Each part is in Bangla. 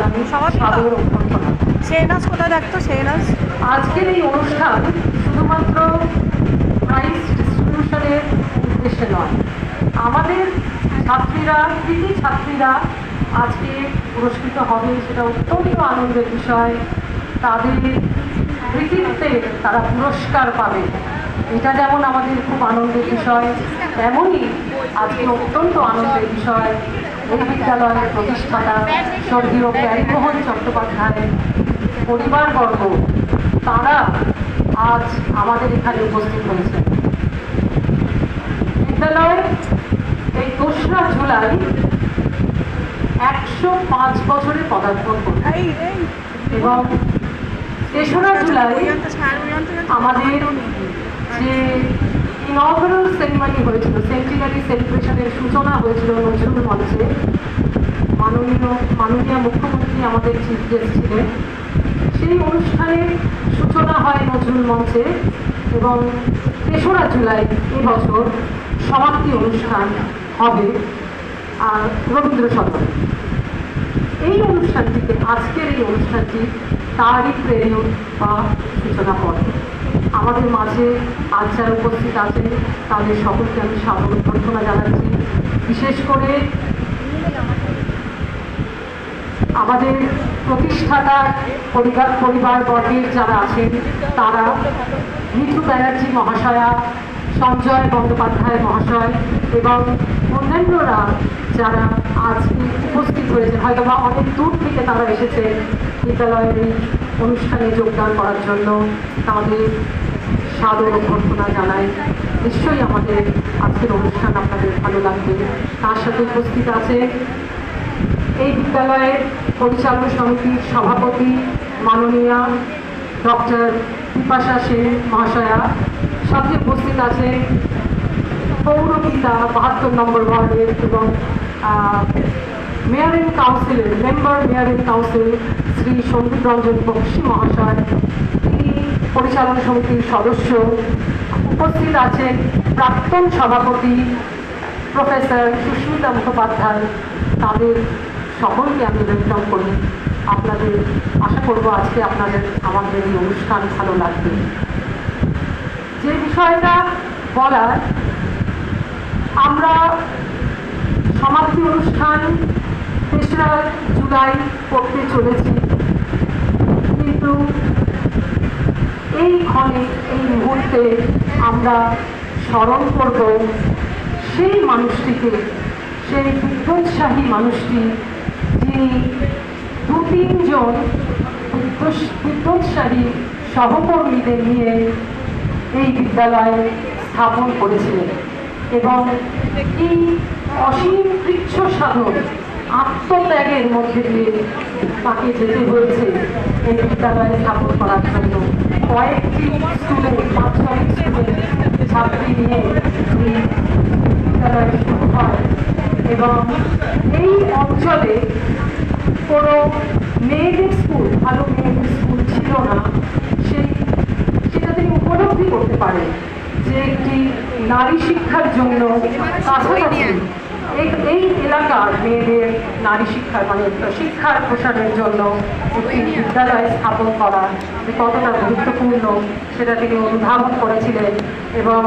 জানাই সবার সাদর অভ্যর্থনা শেহনাজ কোথায় দেখতো? শেহনাজ আজকের এই অনুষ্ঠান শুধুমাত্র প্রাইজ ডিস্ট্রিবিউশনের উদ্দেশ্যে নয়। আমাদের ছাত্রীরা কৃতি ছাত্রীরা আজকে পুরস্কৃত হবে সেটা অত্যন্ত আনন্দের বিষয়। তাদের কৃতিত্বে তারা পুরস্কার পাবে। এটা যেমন আমাদের খুব আনন্দের বিষয়, তেমনই আজকে অত্যন্ত আনন্দের বিষয় এই বিদ্যালয়ের প্রতিষ্ঠাতা স্বর্গীয় প্যারিমোহন চট্টোপাধ্যায় পরিবারবর্গ, তারা আজ আমাদের এখানে উপস্থিত হয়েছে। বিদ্যালয় এই দোসরা জুলাই একশো পাঁচ বছরে পদার্পণ এই এবং তেসরা জুলাই আমাদের যে ইনগ্রাল সেরিমানি হয়েছিল সেন্টিনারি সেলিব্রেশনের সূচনা হয়েছিল নজরুল মঞ্চে। মাননীয় মাননীয় মুখ্যমন্ত্রী আমাদের চিফ গেস্ট ছিলেন। সেই অনুষ্ঠানের সূচনা হয় নজরুল মঞ্চে এবং তেসরা জুলাই এবছর সমাপ্তি অনুষ্ঠান হবে, আর রবীন্দ্র সদনে এই অনুষ্ঠানটিতে, আজকের এই অনুষ্ঠানটি তারই প্রেরণ বা সূচনা পড়ে আমাদের মাঝে আজ যারা উপস্থিত আছেন। তাদের সকলকে আমি স্বাগত প্রার্থনা জানাচ্ছি। বিশেষ করে আমাদের প্রতিষ্ঠাতা পরিবার পরিবার বর্গের যারা আছেন, তারা মিঠু ব্যানার্জি মহাশয়া, সঞ্জয় বন্দ্যোপাধ্যায় মহাশয় এবং অন্যান্যরা যারা আজকে উপস্থিত হয়েছে হয়তো বা অনেক দূর থেকে তারা এসেছে বিদ্যালয়ের অনুষ্ঠানে যোগদান করার জন্য। তাদের সাদর অভ্যর্থনা জানাই। নিশ্চয়ই আমাদের আজকের অনুষ্ঠান আপনাদের ভালো লাগবে। তার সাথে উপস্থিত আছে এই বিদ্যালয়ের পরিচালনা সমিতির সভাপতি মাননীয়া ডক্টর বিপাশা সেন মহাশয়া। সাথে উপস্থিত আছে পৌরপিতা বাহাত্তর নম্বর ওয়ার্ডের এবং মেয়র ইন কাউন্সিলের member mayor in council Shri Sandip Ranjan Bakshi মহাশয়। পরিচালনা সমিতির সদস্য উপস্থিত আছেন প্রাক্তন সভাপতি প্রফেসর সুস্মিতা মুখোপাধ্যায়। তাদের সকলকে আমি ওয়েলকাম করি, আপনাদের আশা করব আজকে আপনাদের আমাদের এই অনুষ্ঠান ভালো লাগবে। যে বিষয়টা বলার, আমরা সমাপ্তি অনুষ্ঠান তেসরা জুলাই করতে চলেছি কিন্তু এই ক্ষণে এই মুহূর্তে আমরা স্মরণ করব সেই মানুষটিকে, সেই বিদ্যোৎসাহী মানুষটি যিনি দু তিনজন বিদ্যোৎসাহী সহকর্মীদের নিয়ে এই বিদ্যালয়ে স্থাপন করেছিলেন এবং এই অসীম কৃচ্ছ সাধন আত্মত্যাগের মধ্যে দিয়ে তাকে যেতে হয়েছে। এই বিদ্যালয় স্থাপন করার জন্য কয়েকটি স্টুডেন্ট পাঁচ ছয় স্টুডেন্ট ছাত্রী নিয়ে বিদ্যালয় শুরু হয়। এবং এই অঞ্চলে কোনো মেয়েদের স্কুল ভালো মেয়েদের স্কুল ছিল না। সেই সেটা তিনি উপলব্ধি করতে পারেন যে একটি নারী শিক্ষার জন্য কাছাকাছি এই এলাকার মেয়েদের নারী শিক্ষার মানে শিক্ষার প্রসারের জন্য একটি বিদ্যালয় স্থাপন করা যে কতটা গুরুত্বপূর্ণ, সেটা তিনি অনুধাবন করেছিলেন এবং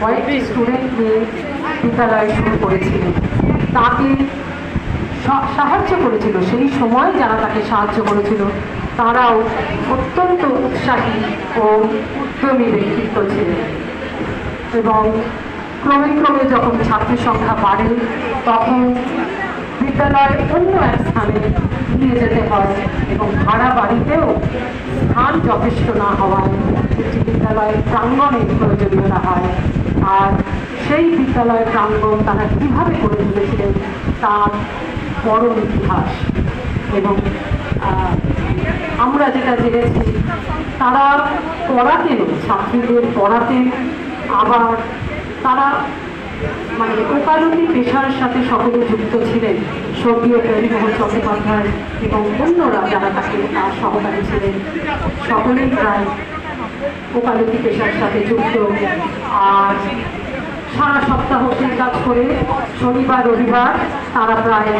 কয়েকটি স্টুডেন্ট নিয়ে বিদ্যালয় শুরু করেছিলেন। তাকে সাহায্য করেছিল, সেই সময় যারা তাকে সাহায্য করেছিল, তারাও অত্যন্ত উৎসাহী ও উদ্যমী ব্যক্তিত্ব ছিলেন। এবং ক্রমে ক্রমে যখন ছাত্রী সংখ্যা বাড়ে, তখন বিদ্যালয় অন্য এক স্থানে নিয়ে যেতে হয় এবং ভাড়া বাড়িতেও স্থান যথেষ্ট না হওয়ায় একটি বিদ্যালয়ের প্রাঙ্গণে প্রয়োজনীয়তা হয়। আর সেই বিদ্যালয়ের প্রাঙ্গণ তারা কীভাবে করে তুলেছিলেন, তার বড় ইতিহাস। এবং আমরা যেটা জেনেছি, তারা পড়াতেন ছাত্রীদের পড়াতেন আবার তারা মানে ওকালতি পেশার সাথে সকলে যুক্ত ছিলেন। স্বর্গীয় প্রেমমোহন চট্টোপাধ্যায় এবং অন্যরা যারা তাকে তার সহকারী ছিলেন। সকলেই প্রায় ওকালতি পেশার সাথে যুক্ত। আর সারা সপ্তাহ সেই কাজ করে শনিবার, রবিবার তারা প্রায়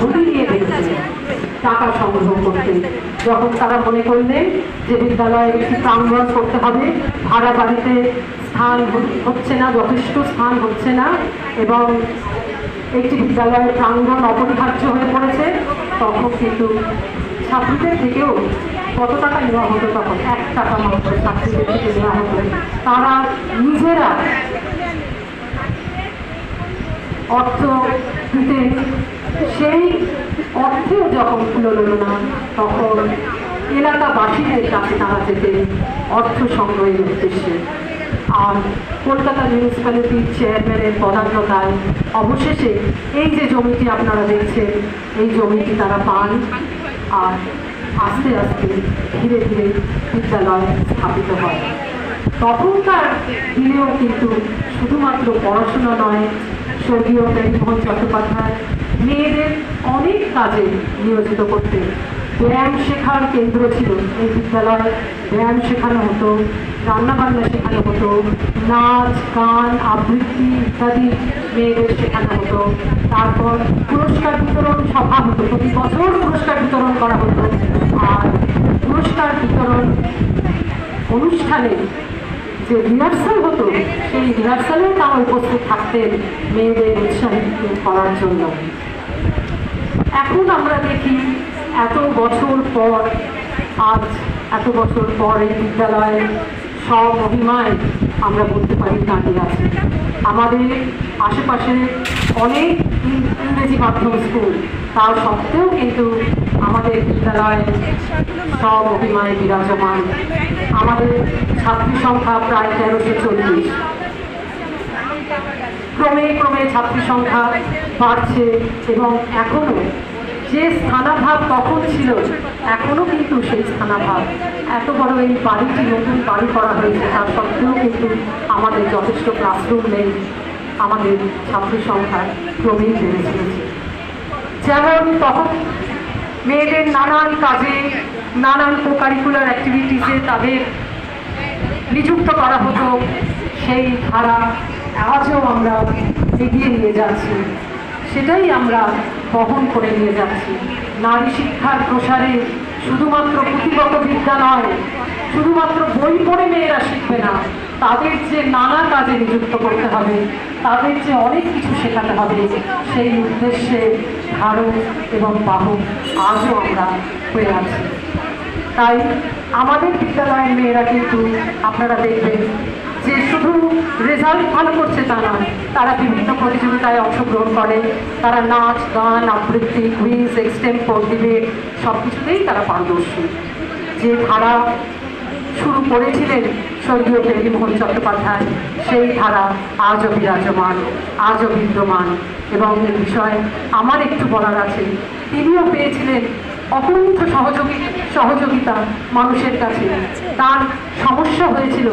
ঝুলি নিয়ে টাকা সংগ্রহ করতে। যখন তারা মনে করলেন যে বিদ্যালয়ে একটি প্রাঙ্গণ করতে হবে, ভাড়া বাড়িতে স্থান হচ্ছে না, যথেষ্ট স্থান হচ্ছে না, এবং একটি বিদ্যালয়ের প্রাঙ্গণ অপরিহার্য হয়ে পড়েছে, তখন কিন্তু ছাত্রীদের থেকেও কত টাকা নেওয়া হতো তখন? এক টাকা মাত্র ছাত্রীদের থেকে নেওয়া হতো। তারা নিজেরা অর্থ দিতেন। সেই অর্থেও যখন কুলোলো না, তখন এলাকাবাসীদের কাছে তারা যেতেন অর্থ সংগ্রহের উদ্দেশ্যে। আর কলকাতা মিউনিসিপ্যালিটির চেয়ারম্যানের পদার্থতায় অবশেষে এই যে জমিটি আপনারা দেখছেন, এই জমিটি তারা পান আর আস্তে আস্তে ধীরে ধীরে বিদ্যালয় স্থাপিত হয়। তখনকার দিনেও কিন্তু শুধুমাত্র পড়াশোনা নয়, স্বর্গীয় প্রেমমোহন চট্টোপাধ্যায়, মেয়েদের অনেক কাজে নিয়োজিত করতেন। ব্যায়াম শেখার কেন্দ্র ছিল এই বিদ্যালয়ে। ব্যায়াম শেখানো হতো, রান্নাবান্না শেখানো হতো, নাচ, গান, আবৃত্তি ইত্যাদি মেয়েদের শেখানো হতো। তারপর পুরস্কার বিতরণ সভা হতো, প্রতি বছর পুরস্কার বিতরণ করা হতো। আর পুরস্কার বিতরণ অনুষ্ঠানে যে রিহার্সাল হতো, সেই রিহার্সালেও তারা উপস্থিত থাকতেন মেয়েদের উৎসাহিত করার জন্য। এখন আমরা দেখি এত বছর পর, আজ এত বছর পর এই বিদ্যালয়ে স্বমহিমায় আমরা বলতে পারি দাঁড়িয়ে আছে আমাদের আশেপাশে অনেক ইংরেজি মাধ্যম স্কুল তা সত্ত্বেও কিন্তু আমাদের বিদ্যালয়ে সব অভিমায় বিরাজমান। আমাদের ছাত্রী সংখ্যা প্রায় তেরোশো চল্লিশ। ক্রমে ক্রমে ছাত্রী সংখ্যা বাড়ছে এবং এখনও যে স্থানাভাব তখন ছিল, এখনও কিন্তু সেই স্থানাভাব। এত বড় এই বাড়িটি নতুন বাড়ি করা হয়েছে, তার সত্ত্বেও কিন্তু আমাদের যথেষ্ট ক্লাসরুম নেই। আমাদের ছাত্রী সংখ্যা ক্রমেই বেড়ে চলেছে। যেমন তখন মেয়েদের নানান কাজে, নানান কো কারিকুলার অ্যাক্টিভিটিসে তাদের নিযুক্ত করা হতো। সেই ধারা আজও আমরা এগিয়ে নিয়ে যাচ্ছি। সেটাই আমরা বহন করে নিয়ে যাচ্ছি। নারী শিক্ষার প্রসারে শুধুমাত্র পুঁথিগত বিদ্যা নয়, শুধুমাত্র বই পড়ে মেয়েরা শিখবে না, তাদের যে নানা কাজে নিযুক্ত করতে হবে, তাদের যে অনেক কিছু শেখাতে হবে, সেই উদ্দেশ্যে ধারক এবং বাহক আজও আমরা হয়ে আছি। তাই আমাদের বিদ্যালয়ের মেয়েরা কিন্তু আপনারা দেখবেন যে শুধু রেজাল্ট ভালো করছে তা নয় তারা বিভিন্ন প্রতিযোগিতায় অংশগ্রহণ করে, তারা নাচ, গান, আবৃত্তি কুইজ এক্সটেম্পোর ডিবেট সব কিছুতেই তারা পারদর্শী। যে ধারা শুরু করেছিলেন স্বর্গীয় প্রেমীমোহন চট্টোপাধ্যায়, সেই ধারা আজও বিরাজমান, আজও বিদ্যমান। এবং এই বিষয়ে আমার একটু বলার আছে, তিনিও পেয়েছিলেন অকুণ্ঠ সহযোগী সহযোগিতা মানুষের কাছে। তার সমস্যা হয়েছিল,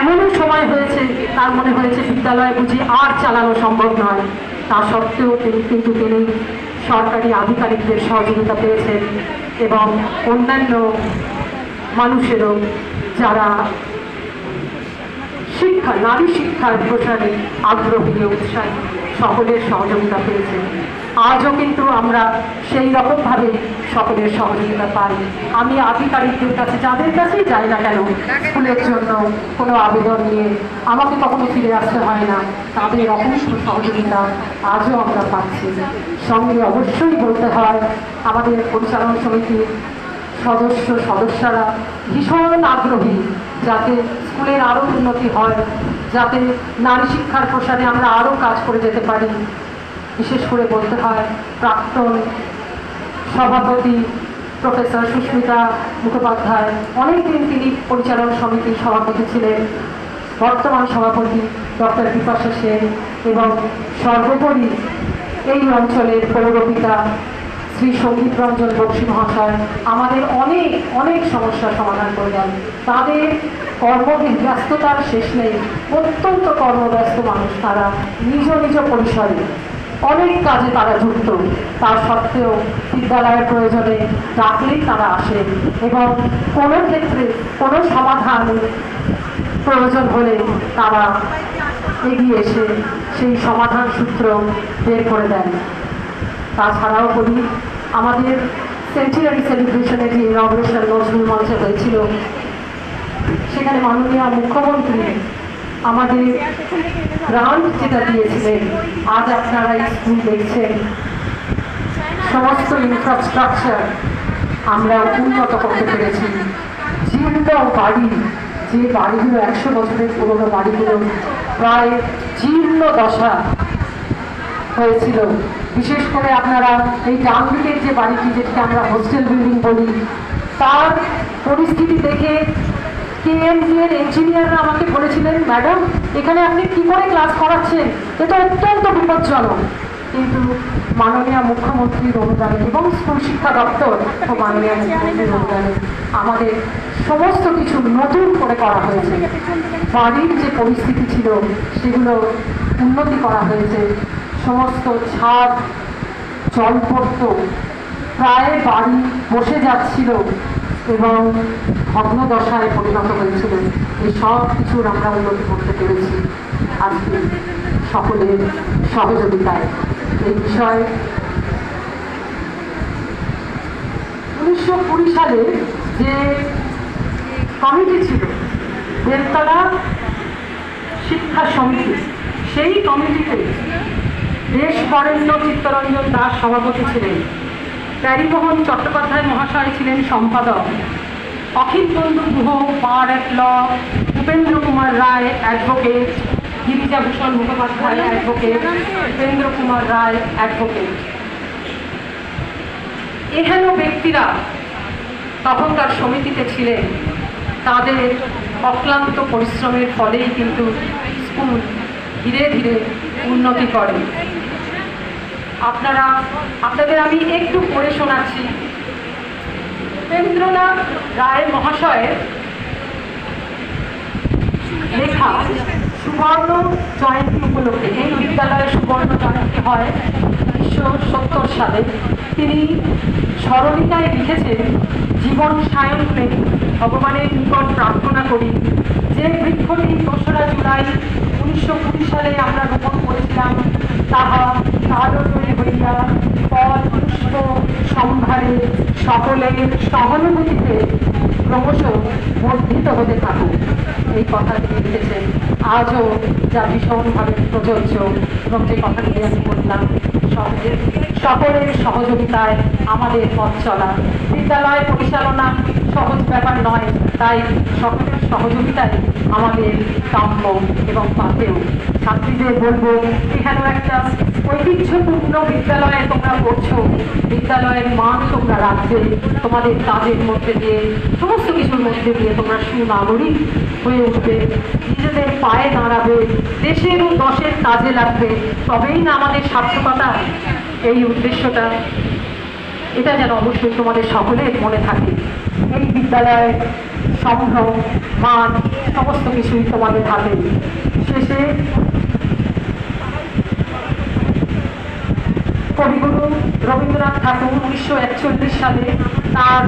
এমনও সময় হয়েছে, তার মনে হয়েছে বিদ্যালয় বুঝি আর চালানো সম্ভব নয়। তা সত্ত্বেও তিনি কিন্তু তিনি সরকারি আধিকারিকদের সহযোগিতা পেয়েছেন এবং অন্যান্য মানুষেরও যারা শিক্ষা, নারী শিক্ষার প্রসারে আগ্রহী উৎসাহী, সকলের সহযোগিতা পেয়েছে আজও কিন্তু আমরা সেই রকমভাবে সকলের সহযোগিতা পাই। আমি আধিকারিকদের কাছে যাদের কাছেই যাই না কেন, স্কুলের জন্য কোনো আবেদন নিয়ে আমাকে কখনো ফিরে আসতে হয় না। তাদের অবশ্য সহযোগিতা আজও আমরা পাচ্ছি। সঙ্গে অবশ্যই বলতে হয়, আমাদের পরিচালন সমিতির সদস্য, সদস্যরা ভীষণ আগ্রহী যাতে স্কুলের আরও উন্নতি হয়, যাতে নারী শিক্ষার প্রসারে আমরা আরও কাজ করে যেতে পারি। বিশেষ করে বলতে হয়, প্রাক্তন সভাপতি প্রফেসর সুস্মিতা মুখোপাধ্যায়। অনেকদিন তিনি পরিচালন সমিতির সভাপতি ছিলেন। বর্তমান সভাপতি ডক্টর বিপাশা সেন এবং সর্বোপরি এই অঞ্চলের পৌরপিতা শ্রী সংগীত রঞ্জন বক্সী মহাশয় আমাদের অনেক অনেক সমস্যার সমাধান করে দেন তাদের কর্ম ব্যস্ততার শেষ নেই। অত্যন্ত কর্মব্যস্ত মানুষ তারা নিজ নিজ পরিসরে অনেক কাজে তারা যুক্ত। তার সত্ত্বেও বিদ্যালয়ের প্রয়োজনে ডাকলেই তারা আসে এবং কোনো ক্ষেত্রে কোনো সমাধান প্রয়োজন হলে তারা এগিয়ে এসে সেই সমাধান সূত্র বের করে দেন। তাছাড়াও বলি, আমাদের সেঞ্চুরি সেলিব্রেশনের যে ইনগ্রেশন নজরুল মঞ্চে হয়েছিল, সেখানে মাননীয় মুখ্যমন্ত্রী আমাদের গ্রান্ট যেটা দিয়েছিলেন, আজ আপনারা স্কুল দেখছেন। সমস্ত ইনফ্রাস্ট্রাকচার আমরা উন্নত করতে পেরেছি। জীর্ণ বাড়ি, যে বাড়িগুলো একশো বছরের পুরোনো বাড়িগুলো, প্রায় জীর্ণ দশা হয়েছিল। বিশেষ করে আপনারা এই ডান যে বাড়িটি, যেটাকে আমরা হোস্টেল বিল্ডিং বলি, তার পরিস্থিতি দেখে কেএমপি এর ইঞ্জিনিয়াররা আমাকে বলেছিলেন, ম্যাডাম, এখানে আপনি কি করে ক্লাস করাচ্ছেন? এটা অত্যন্ত বিপজ্জনক। কিন্তু মাননীয় মুখ্যমন্ত্রীর অনুদানে এবং স্কুল শিক্ষা দপ্তর ও মাননীয় মুখ্যমন্ত্রীর অনুদানে আমাদের সমস্ত কিছু নতুন করে করা হয়েছে। বাড়ির যে পরিস্থিতি ছিল, সেগুলো উন্নতি করা হয়েছে। সমস্ত ছাদ জল পড়ত প্রায় বাড়ি বসে যাচ্ছিল। এবং ভগ্নদশায় পরিণত হয়েছিলেন। এই সব কিছুর আমরা উন্নতি করতে পেরেছি। আজকে সকলের সহযোগিতায়। এই বিষয়ে উনিশশো কুড়ি সালে যে কমিটি ছিল, বেলতলা শিক্ষা সমিতি, সেই কমিটিতে দেশ বরেণ্য চিত্তরঞ্জন দাস সভাপতি ছিলেন। প্যারিমোহন চট্টোপাধ্যায় মহাশয় ছিলেন সম্পাদক। Akhil Bandhu Guha power at law Upendra Kumar Roy advocate Girijabhushan Mukhopadhyay advocate Upendra Kumar Roy advocate এহেন ব্যক্তিরা তখন তার সমিতিতে ছিলেন। তাদের অক্লান্ত পরিশ্রমের ফলেই কিন্তু স্কুল ধীরে ধীরে উন্নতি করে। আপনারা, আপনাদের আমি একটু পড়ে শোনাচ্ছি। উপেন্দ্রনাথ রায় মহাশয়ের লেখা সুবর্ণ জয়ন্তী উপলক্ষে, এই বিদ্যালয়ে সুবর্ণ জয়ন্তী হয় উনিশশো সত্তর সালে। তিনি স্মরণিকায় লিখেছেন, জীবন সায়ন্তে ভগবানের নিকট প্রার্থনা করি। যে বৃক্ষটি দোসরা জুলাই উনিশশো কুড়ি সালে আমরা রোপণ করেছিলাম তাহা কারণে হইয়া ফল পুষ্প সম্ভারে সকলের সহানুভূতিতে ক্রমশ বর্ধিত হতে থাকুক। এই কথা তিনি লিখেছেন। আজও যা ভীষণভাবে প্রযোজ্য এবং যে কথাটি আমি বললাম সকলের সহযোগিতায় আমাদের পথ চলা। বিদ্যালয় পরিচালনা সহজ ব্যাপার নয়। তাই সকলের সহযোগিতায় আমাদের কাম্য এবং পাতেও ছাত্রীদের বলব, এখানেও একটা ঐতিহ্যপূর্ণ বিদ্যালয়ে তোমরা পড়ছো। বিদ্যালয়ের মান তোমরা রাখবে। তোমাদের কাজের মধ্যে দিয়ে, সমস্ত কিছুর মধ্যে দিয়ে তোমরা সুনাগরিক হয়ে উঠবে। নিজেদের পায়ে দাঁড়াবে। দেশের ও দশের কাজে লাগবে। তবেই না আমাদের সার্থকতা। এই উদ্দেশ্যটা, এটা যেন অবশ্যই তোমাদের সকলের মনে থাকে। এই বিদ্যালয়ের সম্ভ্রম মান, সমস্ত কিছুই তোমাদের হাতে। শেষে কবিগুরু রবীন্দ্রনাথ ঠাকুর উনিশশো একচল্লিশ সালে তার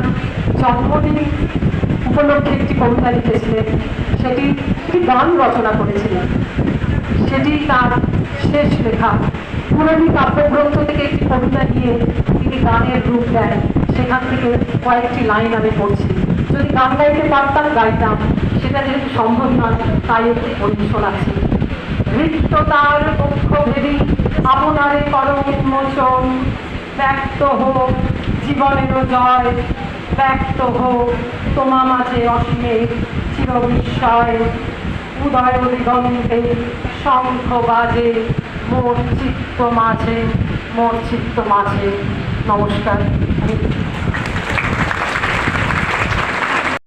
জন্মদিন উপলক্ষে একটি কবিতা লিখেছিলেন। সেটি একটি গান রচনা করেছিলেন। সেটি তার শেষ লেখা। পুরোনো কাব্যগ্রন্থ থেকে একটি কবিতা নিয়ে তিনি গানের রূপ দেন সেখান থেকে কয়েকটি লাইন আমি পড়ছি। যদি গান গাইতে পারতাম, গাইতাম। সেটা যেহেতু সম্ভব নয়, তাই একটি শোনাচ্ছি। নৃত্যতার পক্ষ ভেদি আপনারে করম মোচন ব্যক্ত হোক জীবনের জয়, ব্যক্ত হোক তোমা মাঝে অসীমের চির বিস্ময় উদয় দিগন্তে শঙ্খ বাজে মোর চিত্ত মাঝে মোর চিত্ত মাঝে। নমস্কার।